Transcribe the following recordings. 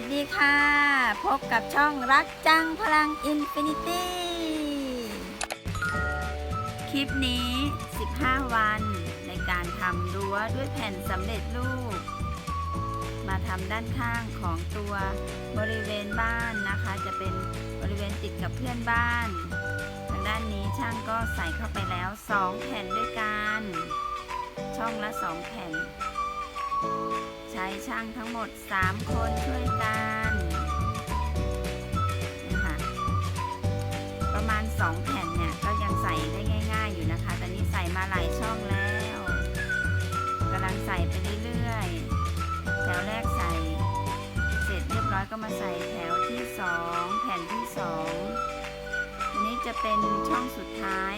สดีค่ะ พบกับช่องรักจังพลังอินฟินิตี้ คลิปนี้ 15 วันในการทำรั้วด้วยแผ่นสำเร็จรูป มาทำด้านข้างของตัวบริเวณบ้านนะคะ จะเป็นบริเวณติดกับเพื่อนบ้าน ทางด้านนี้ช่างก็ใส่เข้าไปแล้ว 2 แผ่นด้วยกัน ช่องละ 2 แผ่น ใช้ช่างทั้งหมด 3 คนช่วยกันนะคะประมาณ 2 แผ่นเนี่ย ก็ยังใส่ได้ง่าย ๆ อยู่นะคะ แต่นี้ใส่มาหลายช่องแล้วกำลังใส่ไปเรื่อยๆ แถวแรกใส่ เสร็จเรียบร้อยก็มาใส่แถวที่ 2 แผ่นที่2อันนี้จะเป็นช่องสุดท้าย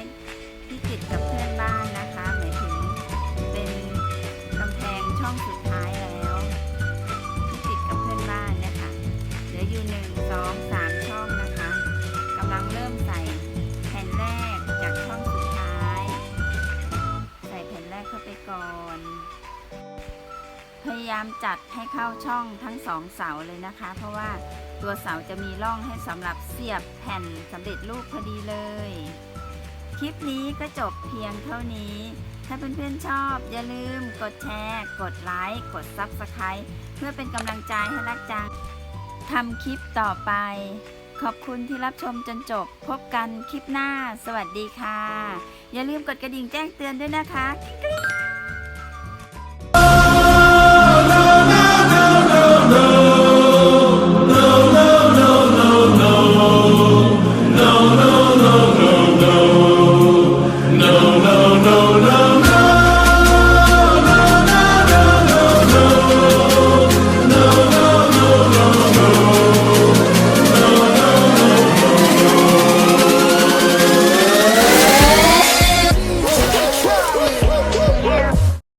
ที่ติดกับเพื่อนบ้านนะคะ พยายามจัดให้เข้าช่องทั้งสองเสาเลยนะคะ เพราะว่าตัวเสาจะมีร่องให้สำหรับเสียบแผ่นสำเร็จรูปพอดีเลย คลิปนี้ก็จบเพียงเท่านี้ ถ้าเพื่อนๆชอบ อย่าลืมกดแชร์ กดไลค์กด Subscribe เพื่อเป็นกำลังใจให้รักจังทำคลิปต่อไป ขอบคุณที่รับชมจนจบ พบกันคลิปหน้า สวัสดีค่ะ อย่าลืมกดกระดิ่งแจ้งเตือนด้วยนะคะกริ๊ง